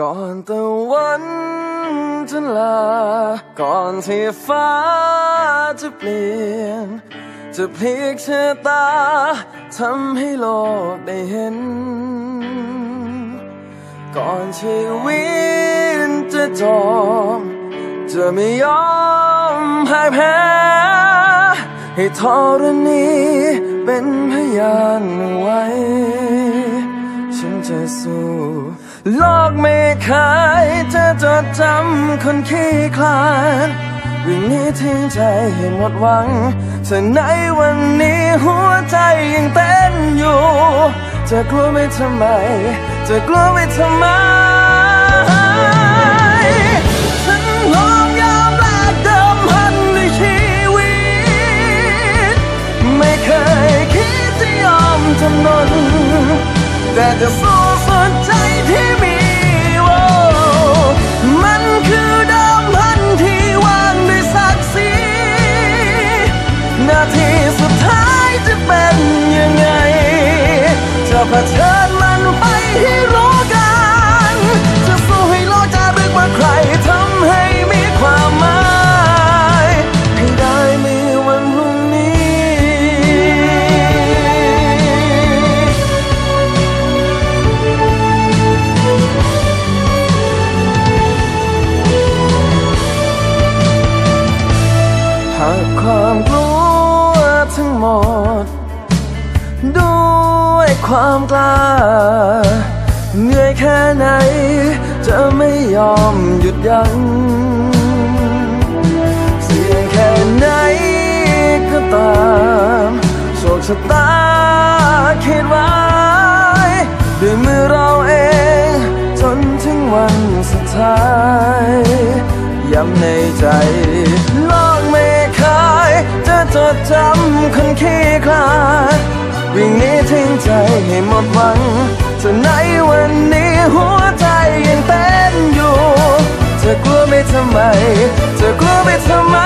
ก่อนตะวันจะลา ก่อนที่ฟ้าจะเปลี่ยน จะพลิกชะตาทำให้โลกได้เห็น ก่อนชีวิตจะจบจะไม่ยอมพ่ายแพ้ให้ธรณีเป็นพยานไว้ ฉันจะสู้ โลกไม่เคยจะจดจำคนขี้คลาดวิ่งหนี้ทิ้งใจให้หมดหวังแต่ในวันนี้หัวใจยังเต้นอยู่ จะกลัวไม่ทำไม จะกลัวไม่ทำไมฉันพร้อมยอมแลกเดิมพันด้วยชีวิต ไม่เคยคิดจะยอมจำนนแต่จะสู้ จะเผชิญมันไปให้รู้กัน จะสู้ให้โลกจะรึกว่าใครทำให้มีความหมายให้ได้มีวันพรุ่งนี้ หากความกลัวทั้งหมดด้วย ความกล้าเหนื่อยแค่ไหน จะไม่ยอมหยุดยัง้งเสี่ยงแค่ไหนก็ตามโชคชะตาคิดไว้ด้วยมือเราเอง จนถึงวันสุดท้าย ย้ำในใจโลกไม่เคยจะจดจำคนขี้คลาด วิ่งหนี้ทิ้งใจให้หมดหวังจะในวันนี้หัวใจยังเต้นอยู่จะกลัวไม่ทำไมจะกลัวไม่ทำไม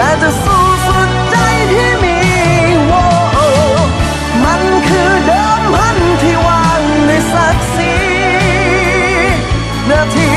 แต่จะสู้สุดใจที่มีวมันคือเดิมพันที่วางในศักดิ์ศรีนาที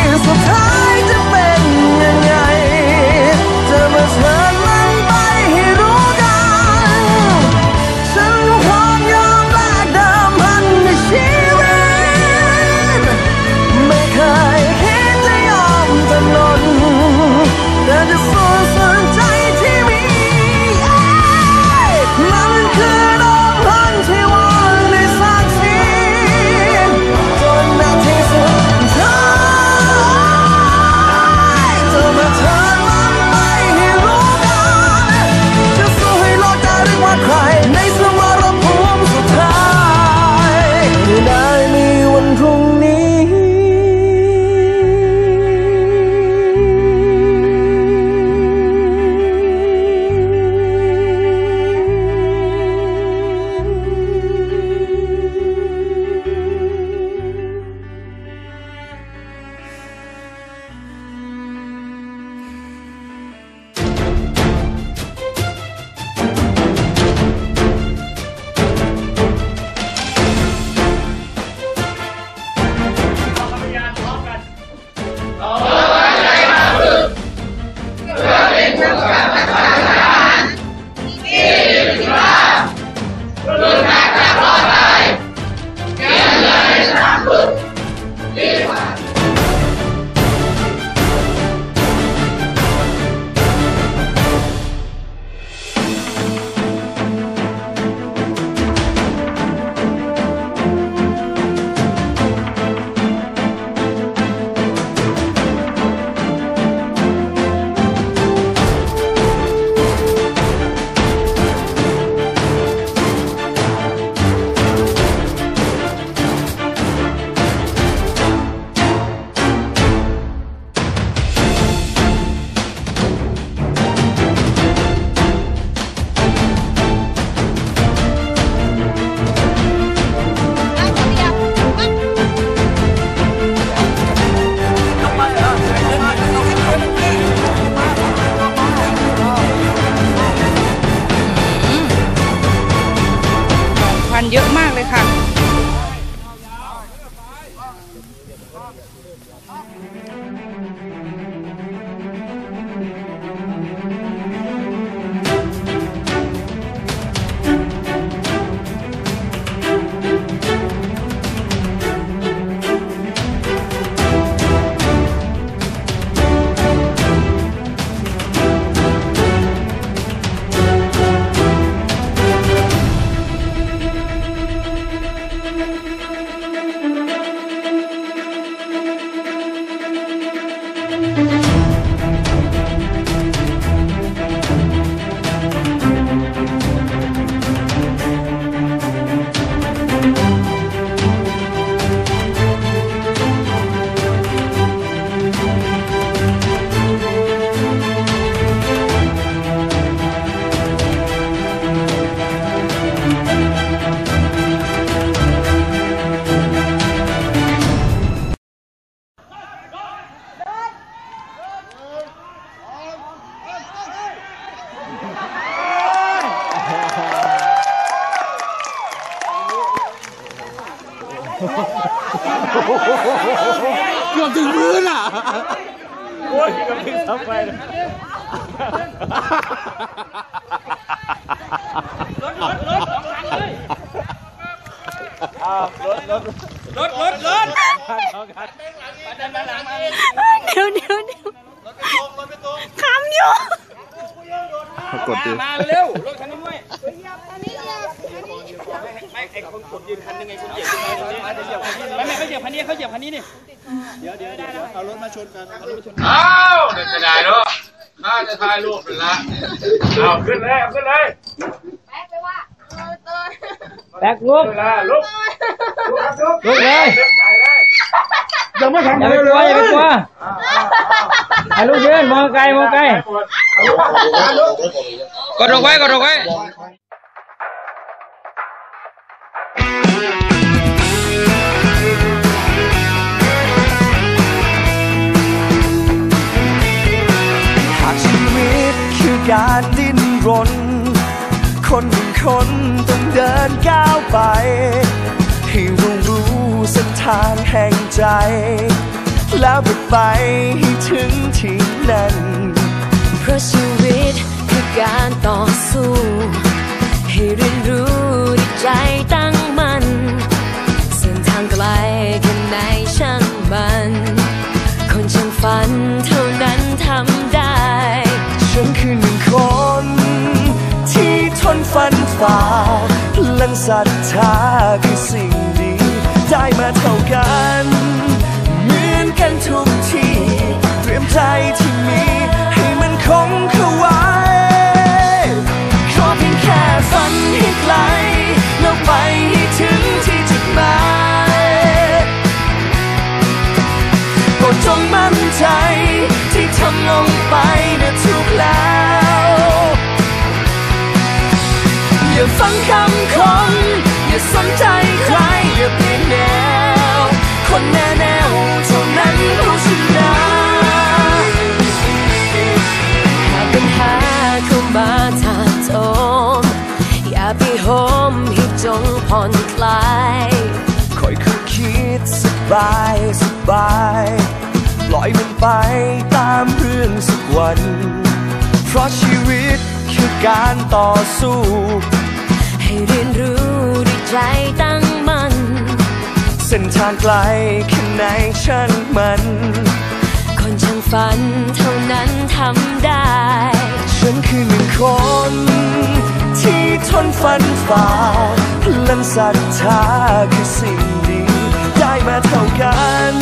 เดี๋ยวเดี๋ยวเดี๋ยวคำอยู่กดดิมาเร็วรถคันนี้ด้วยไม่ไอคนกดยืนคันนึงไงคนเหยียบคันนี้ไม่ไม่เขาเหยียบคันนี้เขาเหยียบคันนี้นี่ อ้าวเด็กกระดาษเนาะน่าจะถ่ายรูปเป็นละเอาขึ้นเลยเอาขึ้นเลยแบกลุกขึ้นเลยลุกลุกครับลุกลุกเลยเดินสายเลยอย่าไปกลัวอย่าไปกลัวไอ้ลูกยืนมองไกลมองไกลกดออกไว้กดออกไว้ อการดิ้นรน คนหนึ่งคนต้องเดินก้าวไป ให้รู้รู้เส้นทางแห่งใจ แล้วไปไปให้ถึงที่นั้น เพราะชีวิตคือการต่อสู้ ให้เรียนรู้ด้วยใจตั้งมัน่นเส้นทางไกลแค่ไหนช่างมัน คนช่างฝัน ที่ทนฟันฝ่าพลังศรัทธาคือสิ่งดี ได้มาเท่ากันิตคือการต่อสู้ ให้เรียนรู้ด้วยใจตั้งมั่นเส้นทางไกลแค่ไหนช่ามัน คนช่างฝันเท่านั้นทำได้ ฉันคือหนึ่งคน ที่ทนฝันฝ่าพลังศรัทธาคือสิ่งดีได้มาเท่ากัน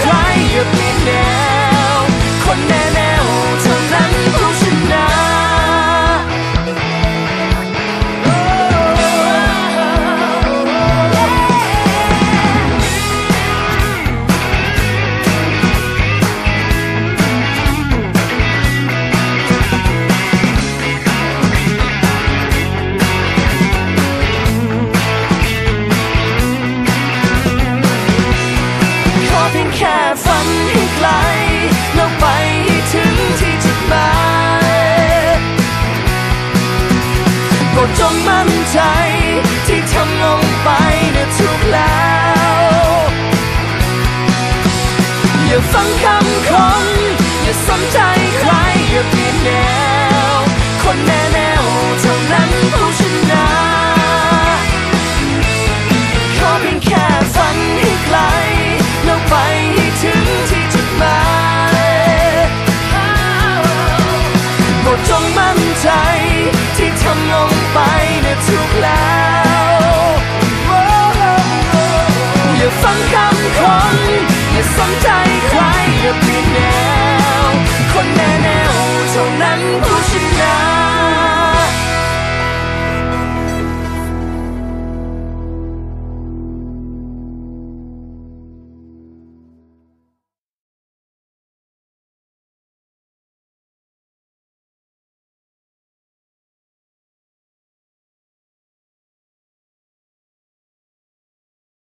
ใครหยุดมีแนว คนแน่